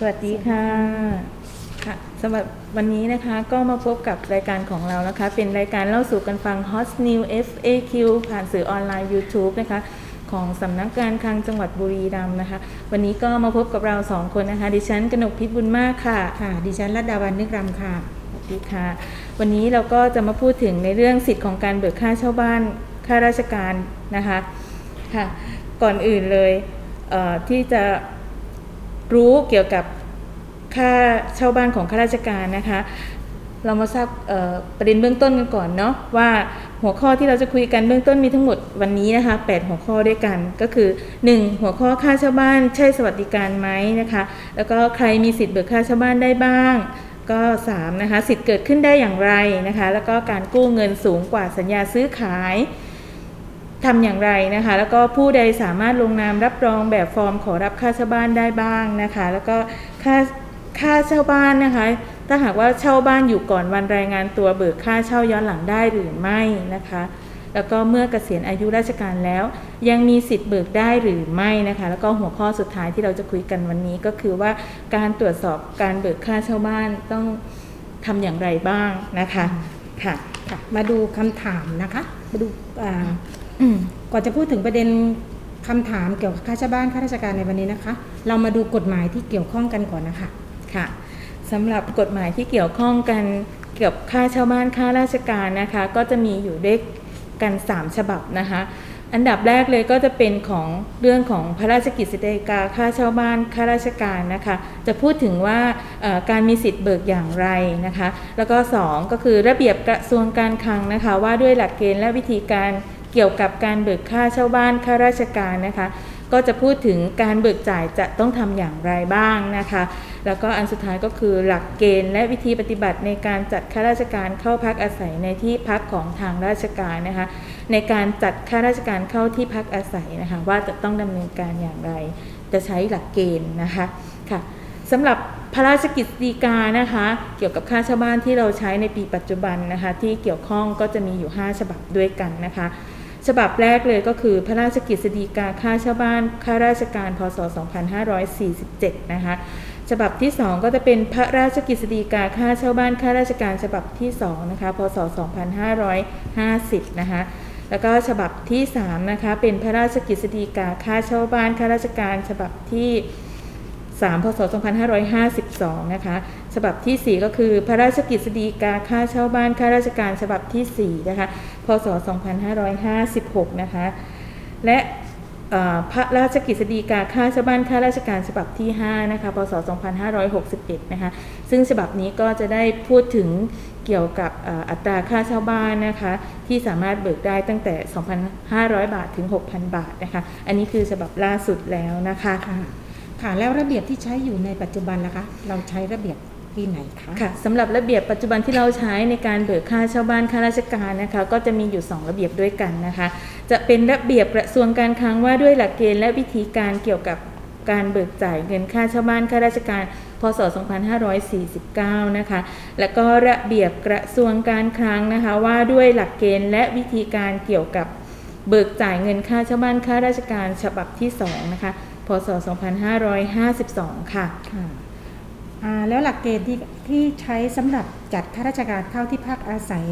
สวัสดีค่ะค่ะสำหรับวันนี้นะคะก็มาพบกับรายการของเรานะคะ เป็นรายการเล่าสู่กันฟัง Hot New FAQ ผ่านสื่อออนไลน์ YouTube นะคะของสำนักงานคลังจังหวัดบุรีรัมย์นะคะ วันนี้ก็มาพบกับเราสองคนนะคะ ดิฉันกนกพิษบุญมากค่ะค่ะ ดิฉันรัตดาวันนึกรำค่ะสวัสดีค่ะ วันนี้เราก็จะมาพูดถึงในเรื่องสิทธิ์ของการเบิกค่าเช่าบ้านค่าราชการนะคะค่ะ ก่อนอื่นเลยเอ่อที่จะ รู้เกี่ยวกับค่าเช่าบ้านของข้าราชการนะคะ เรามาทราบประเด็นเบื้องต้นกันก่อนเนาะว่าหัวข้อที่เราจะคุยกันเบื้องต้นมีทั้งหมดวันนี้นะคะ 8 หัวข้อด้วยกันก็คือ 1. หัวข้อค่าเช่าบ้านใช่สวัสดิการไหมนะคะ แล้วก็ใครมีสิทธิ์เบิกค่าเช่าบ้านได้บ้าง ก็3นะคะสิทธิ์เกิดขึ้นได้อย่างไรนะคะ แล้วก็การกู้เงินสูงกว่าสัญญาซื้อขาย ทำอย่างไรนะคะ แล้วก็ผู้ใดสามารถลงนามรับรองแบบฟอร์มขอรับค่าเช่าบ้านได้บ้างนะคะ แล้วก็ค่าค่าเช่าบ้านนะคะ ถ้าหากว่าเช่าบ้านอยู่ก่อนวันรายงานตัวเบิกค่าเช่าย้อนหลังได้หรือไม่นะคะ แล้วก็เมื่อเกษียณอายุราชการแล้ว ยังมีสิทธิ์เบิกได้หรือไม่นะคะ แล้วก็หัวข้อสุดท้ายที่เราจะคุยกันวันนี้ก็คือว่าการตรวจสอบการเบิกค่าเช่าบ้านต้องทำอย่างไรบ้างนะคะค่ะ มาดูคำถามนะคะ มาดูอ่า ก่อนจะพูดถึงประเด็นคำถามเกี่ยวกับค่าเช่าบ้านข้าราชการในวันนี้นะคะ เรามาดูกฎหมายที่เกี่ยวข้องกันก่อนนะคะค่ะสำหรับกฎหมายที่เกี่ยวข้องกันเกี่ยวกับค่าเช่าบ้านค่าราชการนะคะ ก็จะมีอยู่ด้วยกัน 3 ฉบับนะคะ อันดับแรกเลยก็จะเป็นของเรื่องของพระราชกิจสิฎกาค่าเช่าบ้านค่าราชการนะคะ จะพูดถึงว่าเอ่อการมีสิทธิ์เบิกอย่างไรนะคะ แล้วก็ 2 ก็คือระเบียบกระทรวงการคลังนะคะ ว่าด้วยหลักเกณฑ์และวิธีการ เกี่ยวกับการเบิกค่าเช่าบ้านค่าราชการนะคะ ก็จะพูดถึงการเบิกจ่ายจะต้องทำอย่างไรบ้างนะคะ แล้วก็อันสุดท้ายก็คือหลักเกณฑ์และวิธีปฏิบัติในการจัดข้าราชการเข้าพักอาศัยในที่พักของทางราชการนะคะ ในการจัดข้าราชการเข้าที่พักอาศัยนะคะ ว่าจะต้องดำเนินการอย่างไร จะใช้หลักเกณฑ์นะคะค่ะสำหรับพระราชกิจสีกานะคะ เกี่ยวกับค่าเช่าบ้านที่เราใช้ในปีปัจจุบันนะคะ ที่เกี่ยวข้องก็จะมีอยู่ 5 ฉบับด้วยกันนะคะ ฉบับแรกเลยก็คือพระราชกฤษฎีกาค่าเช่าบ้านข้าราชการพศ 2547 นะคะฉบับที่ 2 ก็จะเป็นพระราชกฤษฎีกาค่าเช่าบ้านข้าราชการฉบับที่2นะคะพศ 2550 นะคะแล้วก็ฉบับที่3นะคะเป็นพระราชกฤษฎีกาค่าเช่าบ้านข้าราชการฉบับที่ 3พศ2552 นะคะ ฉบับทีสี่4 ก็คือพระราชกฤษฎีกาค่าเช่าบ้านข้าราชการฉบับทีสี่ 4 นะคะ พศ 2556 นะคะ และพระราชกฤษฎีกาค่าเช่าบ้านข้าราชการฉบับที่ 5 นะคะ พศ 2561 นะคะ ซึ่งฉบับนี้ก็จะได้พูดถึงเกี่ยวกับอัตราค่าเช่าบ้านนะคะ ที่สามารถเบิกได้ตั้งแต่ 2,500 บาทถึง 6,000 บาทนะคะ อันนี้คือฉบับล่าสุดแล้วนะคะ ค่ะแล้วระเบียบที่ใช้อยู่ในปัจจุบันล่ะคะ เราใช้ระเบียบที่ไหนคะค่ะสำหรับระเบียบปัจจุบันที่เราใช้ในการเบิกค่าเช่าบ้านข้าราชการนะคะ ก็จะมีอยู่ 2 ระเบียบด้วยกันนะคะ จะเป็นระเบียบกระทรวงการคลังว่าด้วยหลักเกณฑ์และวิธีการเกี่ยวกับการเบิกจ่ายเงินค่าเช่าบ้านข้าราชการ พศ 2549 นะคะ แล้วก็ระเบียบกระทรวงการคลังนะคะ ว่าด้วยหลักเกณฑ์และวิธีการเกี่ยวกับเบิกจ่ายเงินค่าเช่าบ้านข้าราชการฉบับที่ 2 นะคะ พศ 2552 ค่ะค่ะอ่าแล้วหลักเกณฑ์ที่ที่ใช้สำหรับจัดข้าราชการเข้าที่พักอาศัย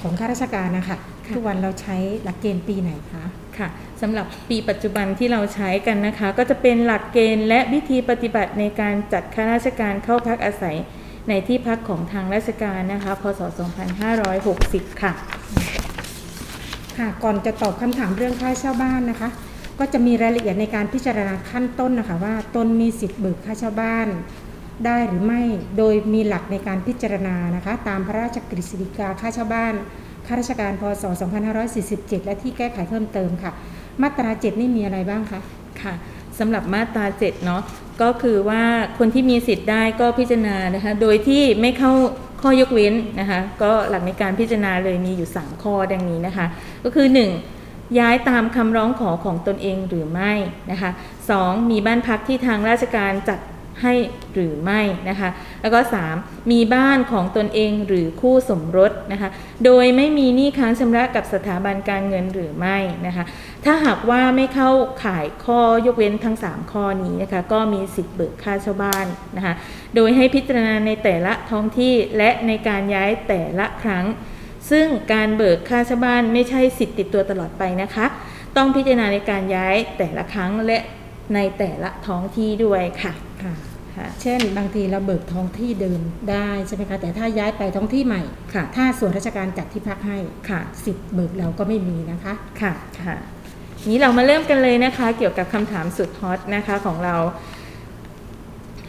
ของข้าราชการนะคะค่ะทุกวันเราใช้หลักเกณฑ์ปีไหนคะค่ะสำหรับปีปัจจุบันที่เราใช้กันนะคะ ก็จะเป็นหลักเกณฑ์และวิธีปฏิบัติในการจัดข้าราชการเข้าพักอาศัยในที่พักของทางราชการนะคะ พศ 2560 ค่ะ ค่ะ ก่อนจะตอบคำถามเรื่องค่าเช่าบ้านนะคะ ก็จะมีรายละเอียดในการพิจารณาขั้นต้นนะคะว่าตนมีสิทธิ์เบิกค่าเช่าบ้าน ได้หรือไม่โดยมีหลักในการพิจารณานะคะตามพระราชกฤษฎีกาค่าเช่าบ้านข้าราชการพศ 2547 และที่แก้ไขเพิ่มเติมค่ะ มาตรา 7 นี่มีอะไรบ้างคะค่ะสำหรับมาตรา 7 เนาะก็คือว่าคนที่มีสิทธิ์ได้ก็พิจารณานะคะโดยที่ไม่เข้าข้อยกเว้นนะคะก็หลักในการพิจารณาเลยมีอยู่ 3 ข้อดังนี้นะคะ ก็คือ 1. ย้ายตามคำร้องขอของตนเองหรือไม่นะคะ 2. มีบ้านพักที่ทางราชการจัดให้หรือไม่นะคะ แล้วก็ 3. มีบ้านของตนเองหรือคู่สมรสนะคะ โดยไม่มีหนี้ค้างชำระกับสถาบันการเงินหรือไม่นะคะ ถ้าหากว่าไม่เข้าข่ายข้อยกเว้นทั้ง 3 ข้อนี้นะคะ ก็มีสิทธิ์เบิกค่าเช่าบ้านนะคะ โดยให้พิจารณาในแต่ละท้องที่และในการย้ายแต่ละครั้ง ซึ่งการเบิกค่าเช่าบ้านไม่ใช่สิทธิ์ติดตัวตลอดไปนะคะ ต้องพิจารณาในการย้ายแต่ละครั้งและในแต่ละท้องที่ด้วยค่ะ ค่ะ ค่ะ เช่น บางทีเราเบิกท้องที่เดิมได้ใช่ไหมคะ แต่ถ้าย้ายไปท้องที่ใหม่ ค่ะ ถ้าส่วนราชการจัดที่พักให้ ค่ะ สิทธิ์เบิกเราก็ไม่มีนะคะ ค่ะ ค่ะ นี้เรามาเริ่มกันเลยนะคะ เกี่ยวกับคำถามสุดฮอตนะคะของเรา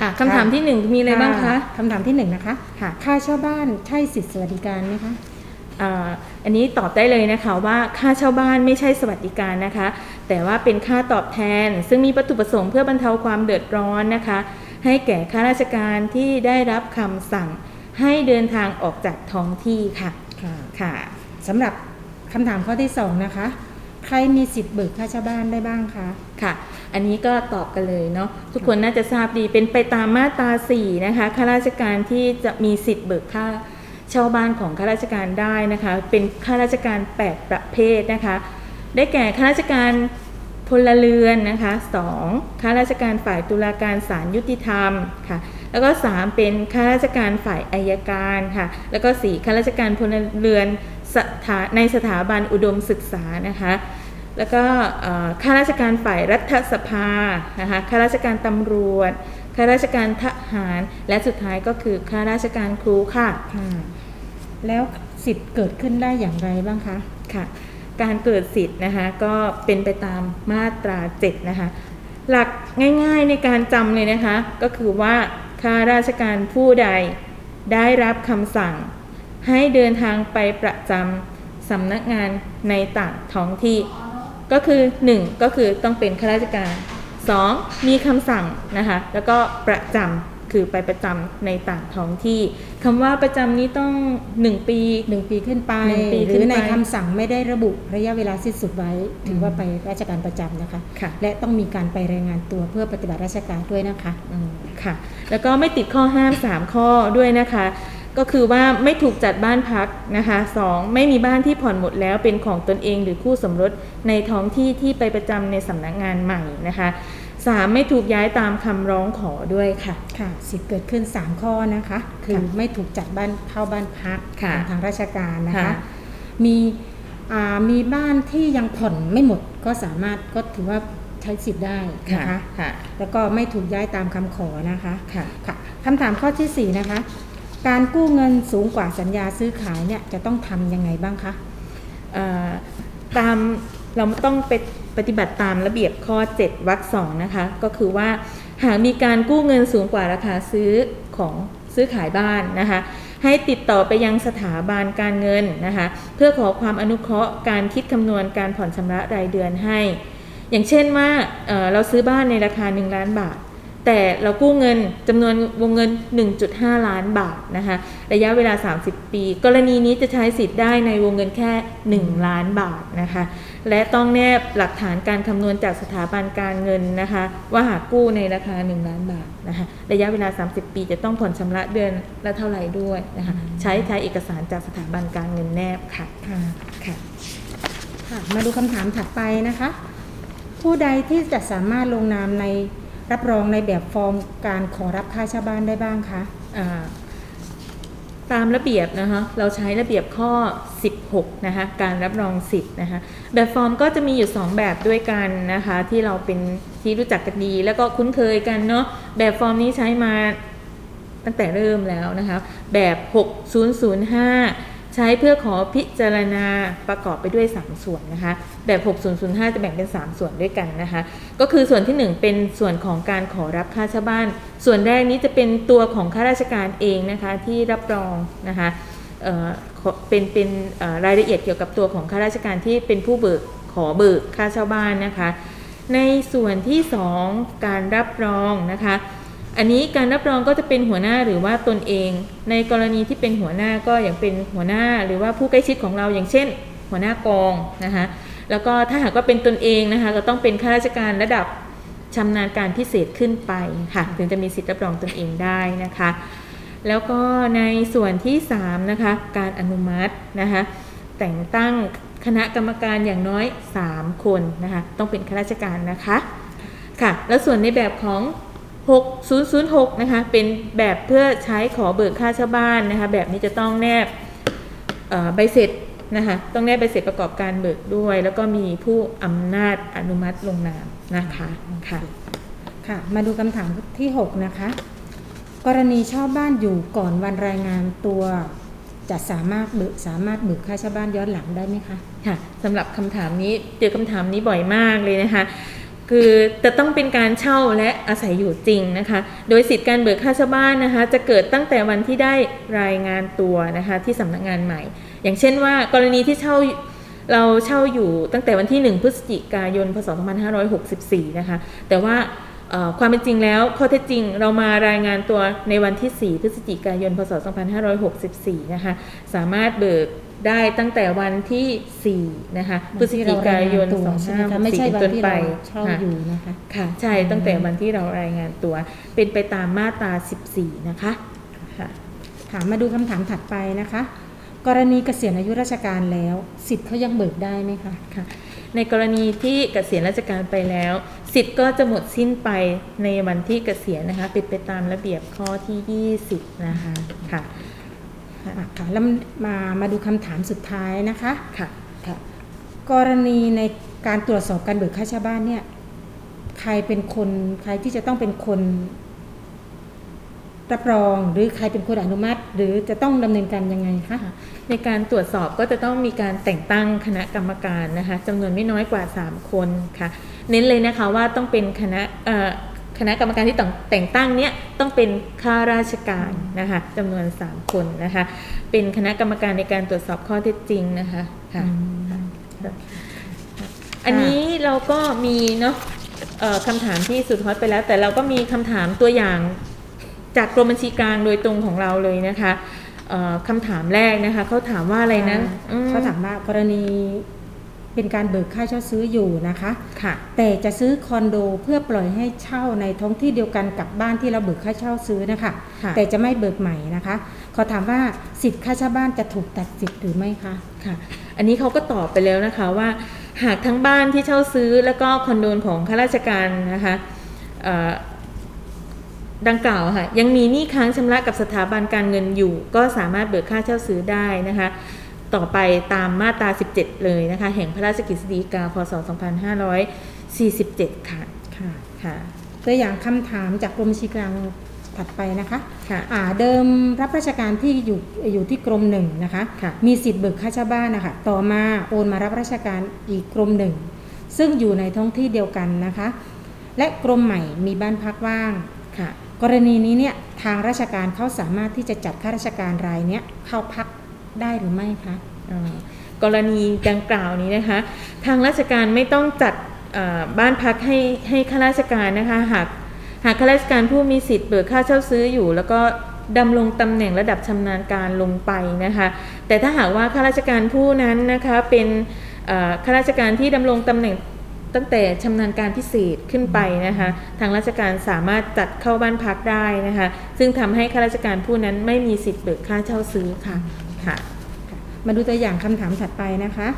ค่ะคำถามที่หนึ่งมีอะไรบ้างคะคำถามที่หนึ่งนะคะ ค่ะ ค่าเช่าบ้านใช่สิทธิสวัสดิการไหมคะ อ่าอันนี้ตอบได้เลยนะคะว่าค่าเช่าบ้านไม่ใช่สวัสดิการนะคะ แต่ว่าเป็นค่าตอบแทน ซึ่งมีวัตถุประสงค์เพื่อบรรเทาความเดือดร้อนนะคะ ให้แก่ข้าราชการที่ได้รับคำสั่งให้เดินทางออกจากท้องที่ค่ะค่ะค่ะสำหรับคำถามข้อที่สองนะคะ ใครมีสิทธิ์เบิกค่าเช่าบ้านได้บ้างคะค่ะ อันนี้ก็ตอบกันเลยเนาะทุกคนน่าจะทราบดีเป็นไปตามมาตรา4นะคะข้าราชการที่จะมีสิทธิ์เบิกค่า เช่าบ้านของข้าราชการได้นะคะ เป็นข้าราชการ 8 ประเภทนะคะ ได้แก่ข้าราชการพลเรือนนะคะ 2 ข้าราชการฝ่ายตุลาการศาลยุติธรรมค่ะ แล้วก็ 3 เป็นข้าราชการฝ่ายอายการค่ะ แล้วก็ 4 ข้าราชการพลเรือนสถาในสถาบันอุดมศึกษานะคะ แล้วก็ข้าราชการฝ่ายรัฐสภานะคะ ข้าราชการตำรวจ ข้าราชการทหาร และสุดท้ายก็คือข้าราชการครูค่ะ แล้วสิทธิ์เกิดขึ้นได้อย่างไรบ้างคะค่ะ การเกิดสิทธิ์นะคะก็เป็นไปตามมาตรา7นะคะหลักง่ายๆในการจำเลยนะคะ ก็คือว่าข้าราชการผู้ใดได้รับคำสั่ง ให้เดินทางไปประจำสำนักงานในต่างท้องที่ ก็คือ 1 ก็คือต้องเป็นข้าราชการ 2. มีคำสั่งนะคะแล้วก็ประจำ คือไปประจำในต่างท้องที่คำว่าประจำนี้ต้อง 1 ปีหนึ่งปีขึ้นไปหนึ่งปีหขึ้รืนอไปในคำสั่งไม่ได้ระบุระยะเวลาสิ้นสุดไว้ ถือว่าไปราชการประจำนะคะค่ะและต้องมีการไปรายงานตัวเพื่อปฏิบัติราชการด้วยนะคะอืมค่ะ แล้วก็ไม่ติดข้อห้าม 3 ข้อด้วยนะคะก็คือว่าไม่ถูกจัดบ้านพักนะคะ 2. ไม่มีบ้านที่ผ่อนหมดแล้วเป็นของตนเองหรือคู่สมรสในท้องที่ที่ไปประจำในสำนักงานใหม่นะคะ 3. ไม่ถูกย้ายตามคำร้องขอด้วยค่ะ ค่ะ สิทธิ์เกิดขึ้น 3 ข้อนะคะ คือค่ะไม่ถูกจัดบ้านเข้าบ้านพักค่ะของทางราชการนะคะ ค่ะ มีอ่ามีบ้านที่ยังผ่อนไม่หมดก็สามารถก็ถือว่าใช้สิทธิ์ได้นะคะค่ะ แล้วก็ไม่ถูกย้ายตามคำขอนะคะ ค่ะ ค่ะคำถามข้อทีสี่ 4 นะคะ การกู้เงินสูงกว่าสัญญาซื้อขายเนี่ยจะต้องทำยังไงบ้างคะ เอ่อตาม เราต้องไปปฏิบัติตามระเบียบข้อ 7วรรคสองนะคะ ก็คือว่าหากมีการกู้เงินสูงกว่าราคาซื้อของซื้อขายบ้านนะคะ ให้ติดต่อไปยังสถาบันการเงินนะคะ เพื่อขอความอนุเคราะห์การคิดคำนวณการผ่อนชำระรายเดือนให้ อย่างเช่นว่าเเราซื้อบ้านในราคา 1 ล้านบาท แต่เรากู้เงินจำนวนวงเงิน 1.5 ล้านบาทนะคะระยะเวลา 30 ปี กรณีนี้จะใช้สิทธิ์ได้ในวงเงินแค่ 1 ล้านบาทนะคะ และต้องแนบหลักฐานการคำนวณจากสถาบันการเงินนะคะ ว่าหากกู้ในราคา 1 ล้านบาทนะคะระยะเวลา 30 ปีจะต้องผ่อนชำระเดือนละเท่าไหร่ด้วยนะคะใช้ใช้เอกสารจากสถาบันการเงินแนบค่ะค่ะค่ะค่ะมาดูคำถามถัดไปนะคะ ผู้ใดที่จะสามารถลงนามในรับรองในแบบฟอร์มการขอรับค่าเช่าบ้านได้บ้างคะอ่า ตามระเบียบนะคะเราใช้ระเบียบข้อ 16นะคะการรับรองสิทธิ์นะคะแบบฟอร์มก็จะมีอยู่ 2 แบบด้วยกันนะคะที่เราเป็นที่รู้จักกันดี แล้วก็คุ้นเคยกันเนาะแบบฟอร์มนี้ใช้มาตั้งแต่เริ่มแล้วนะคะแบบ 6005 ใช้เพื่อขอพิจารณาประกอบไปด้วย 3 ส่วนนะคะ แบบ 6005 จะแบ่งเป็น 3 ส่วนด้วยกันนะคะ ก็คือส่วนที่ 1 เป็นส่วนของการขอรับค่าเช่าบ้าน ส่วนแรกนี้จะเป็นตัวของข้าราชการเองนะคะที่รับรองนะคะเเป็นเป็นรายละเอียดเกี่ยวกับตัวของข้าราชการที่เป็นผู้เบิกขอเบิกค่าเช่าบ้านนะคะ ในส่วนที่ 2 การรับรองนะคะ อันนี้การรับรองก็จะเป็นหัวหน้าหรือว่าตนเอง ในกรณีที่เป็นหัวหน้าก็อย่างเป็นหัวหน้าหรือว่าผู้ใกล้ชิดของเราอย่างเช่น หัวหน้ากองนะคะแล้วก็ถ้าหากว่าเป็นตนเองนะคะก็ต้องเป็นข้าราชการระดับชำนาญการพิเศษขึ้นไปค่ะถึงจะมีสิทธิ์รับรองตนเองได้นะคะ แล้วก็ในส่วนที่3นะคะการอนุมัตินะคะแต่งตั้งคณะกรรมการอย่างน้อย 3 คนนะคะต้องเป็นข้าราชการนะคะค่ะแล้วส่วนในแบบของ 6006 นะคะ เป็นแบบเพื่อใช้ขอเบิกค่าเช่าบ้านนะคะ แบบนี้จะต้องแนบใบเสร็จนะคะ ต้องแนบใบเสร็จประกอบการเบิกด้วย แล้วก็มีผู้อำนาจอนุมัติลงนามนะคะค่ะค่ะ มาดูคำถามที่ 6 นะคะ กรณีเช่าบ้านอยู่ก่อนวันรายงานตัวจะสามารถเบิกสามารถเบิกค่าเช่าบ้านย้อนหลังได้ไหมคะ ค่ะสำหรับคำถามนี้เจอคำถามนี้บ่อยมากเลยนะคะ คือจะต้องเป็นการเช่าและอาศัยอยู่จริงนะคะ โดยสิทธิการเบิกค่าเช่าบ้านนะคะ จะเกิดตั้งแต่วันที่ได้รายงานตัวนะคะที่สำนักงานใหม่ อย่างเช่นว่ากรณีที่เช่าเราเช่าอยู่ตั้งแต่วันที่ 1 พฤศจิกายน พศ 2564 นะคะ แต่ว่าความเป็นจริงแล้วข้อเท็จจริงเรามารายงานตัวในวันที่ 4 พฤศจิกายน พศ 2564 นะคะ สามารถเบิก ได้ตั้งแต่วันที่ 4 นะคะพฤศจิกายนตัวใช่ไหมคะไม่ใช่2564วันต้นที่ไปเราเช่าค่ะอยู่นะคะค่ะใช่ตั้งแต่วันที่เรารายงานตัว เป็นไปตามมาตรา 14 นะคะค่ะถามมาดูคำถามถัดไปนะคะ กรณีเกษียณอายุราชการแล้ว สิทธิ์เขายังเบิกได้ไหมคะค่ะในกรณีที่เกษียณราชการไปแล้ว สิทธิ์ก็จะหมดสิ้นไปในวันที่เกษียณนะคะเป็นไปตามระเบียบข้อที่ 20 นะคะค่ะอะ ค่ะแล้วมามาดูคำถามสุดท้ายนะคะค่ะค่ะกรณีในการตรวจสอบการเบิกค่าเช่าบ้านเนี่ยใครเป็นคนใครที่จะต้องเป็นคนรับรองหรือใครเป็นคนอนุมัติ หรือจะต้องดำเนินการยังไงคะในการตรวจสอบก็จะต้องมีการแต่งตั้งคณะกรรมการนะคะจำนวนไม่น้อยกว่า 3 คนค่ะ เน้นเลยนะคะว่าต้องเป็นคณะเอ่อ คณะกรรมการที่ต้องแต่งตั้งเนี้ยต้องเป็นข้าราชการนะคะจำนวน 3 คนนะคะ เป็นคณะกรรมการในการตรวจสอบข้อเท็จจริงนะคะค่ะอันนี้เราก็มีเนาะเอ่อคำถามที่สุดฮอตไปแล้ว แต่เราก็มีคำถามตัวอย่างจากกรมบัญชีกลางโดยตรงของเราเลยนะคะเอ่อคำถามแรกนะคะเขาถามว่าอะไรนะอืมเขาถามว่ากรณี เป็นการเบิกค่าเช่าซื้ออยู่นะคะค่ะ แต่จะซื้อคอนโดเพื่อปล่อยให้เช่าในท้องที่เดียวกันกับบ้านที่เราเบิกค่าเช่าซื้อนะคะค่ะแต่จะไม่เบิกใหม่นะคะเขาถามว่าสิทธิ์ค่าเช่าบ้านจะถูกตัดสิทธิ์หรือไม่คะค่ะ อันนี้เขาก็ตอบไปแล้วนะคะว่า หากทั้งบ้านที่เช่าซื้อแล้วก็คอนโดของข้าราชการนะคะเอ่อดังกล่าวค่ะยังมีหนี้ค้างชำระกับสถาบันการเงินอยู่ ก็สามารถเบิกค่าเช่าซื้อได้นะคะ ต่อไปตามมาตรา 17 เลยนะคะ แห่งพระราชกฤษฎีกา พศ 2547 ค่ะ ค่ะค่ะตัวอย่างคำถามจากกรมบัญชีกลางถัดไปนะคะค่ะอ่าเดิมรับราชการที่อยู่อยู่ที่กรมหนึ่งนะคะค่ะมีสิทธิ์เบิกค่าเช่าบ้านนะคะ ต่อมาโอนมารับราชการอีกกรมหนึ่ง ซึ่งอยู่ในท้องที่เดียวกันนะคะ และกรมใหม่มีบ้านพักว่างค่ะ กรณีนี้เนี่ยทางราชการเขาสามารถที่จะจัดข้าราชการรายเนี้ยเข้าพัก ได้หรือไม่คะกรณีดังกล่าวนี้นะคะ ทางราชการไม่ต้องจัดบ้านพักให้ให้ข้าราชการนะคะ หากหากข้าราชการผู้มีสิทธิ์เบิกค่าเช่าซื้ออยู่ แล้วก็ดำรงตำแหน่งระดับชำนาญการลงไปนะคะ แต่ถ้าหากว่าข้าราชการผู้นั้นนะคะเป็นข้าราชการที่ดำรงตำแหน่งตั้งแต่ชำนาญการพิเศษขึ้นไปนะคะ ทางราชการสามารถจัดเข้าบ้านพักได้นะคะ ซึ่งทำให้ข้าราชการผู้นั้นไม่มีสิทธิ์เบิกค่าเช่าซื้อค่ะ ค่ะ มาดูตัวอย่างคำถามถัดไปนะคะ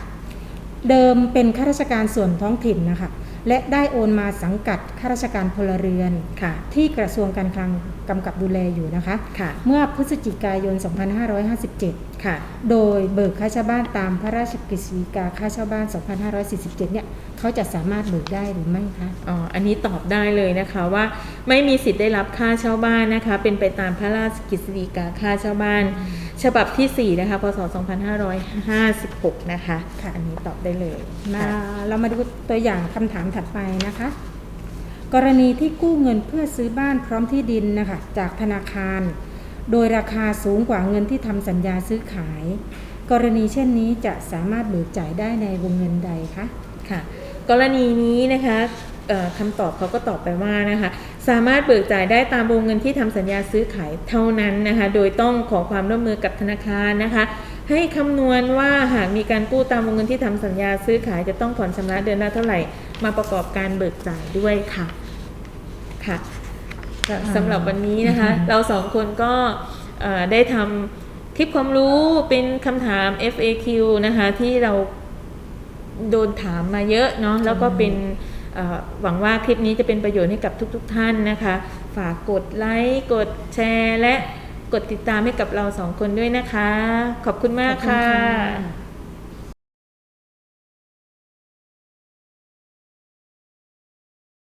เดิมเป็นข้าราชการส่วนท้องถิ่นนะคะ และได้โอนมาสังกัดข้าราชการพลเรือนค่ะที่กระทรวงการคลังกำกับดูแลอยู่นะคะค่ะเมื่อพฤศจิกายน 2557 ค่ะ โดยเบิกค่าเช่าบ้านตามพระราชกฤษฎีกาค่าเช่าบ้าน 2547 เนี่ย เขาจะสามารถเบิกได้หรือไม่คะอ๋ออันนี้ตอบได้เลยนะคะว่าไม่มีสิทธิ์ได้รับค่าเช่าบ้านนะคะ เป็นไปตามพระราชกฤษฎีกาค่าเช่าบ้าน ฉบับที่ 4 นะคะพศ 2556 นะคะค่ะอันนี้ตอบได้เลยมาค่ะเรามาดูตัวอย่างคำถามถัดไปนะคะกรณีที่กู้เงินเพื่อซื้อบ้านพร้อมที่ดินนะคะจากธนาคาร โดยราคาสูงกว่าเงินที่ทำสัญญาซื้อขาย กรณีเช่นนี้จะสามารถเบิกจ่ายได้ในวงเงินใดคะค่ะ กรณีนี้นะคะเอ่อคำตอบเขาก็ตอบไปว่านะคะสามารถเบิกจ่ายได้ตามวงเงินที่ทำสัญญาซื้อขายเท่านั้นนะคะโดยต้องขอความร่วมมือกับธนาคารนะคะให้คำนวณว่าหากมีการกู้ตามวงเงินที่ทำสัญญาซื้อขายจะต้องผ่อนชำระเดือนละเท่าไหร่ มาประกอบการเบิกจ่ายด้วยค่ะค่ะก็อ่าสำหรับวันนี้นะคะเราสองคนก็เอ่อได้ทำคลิปความรู้เป็นคำถาม FAQ นะคะที่เรา โดนถามมาเยอะเนาะแล้วก็เป็นเอ่อหวังว่าคลิปนี้จะเป็นประโยชน์ให้กับทุกๆทท่านนะคะ ฝากกดไลค์กดแชร์ และกดติดตามให้กับเราสองคนด้วยนะคะ ขอบคุณมากขอบณค่ะค่ะ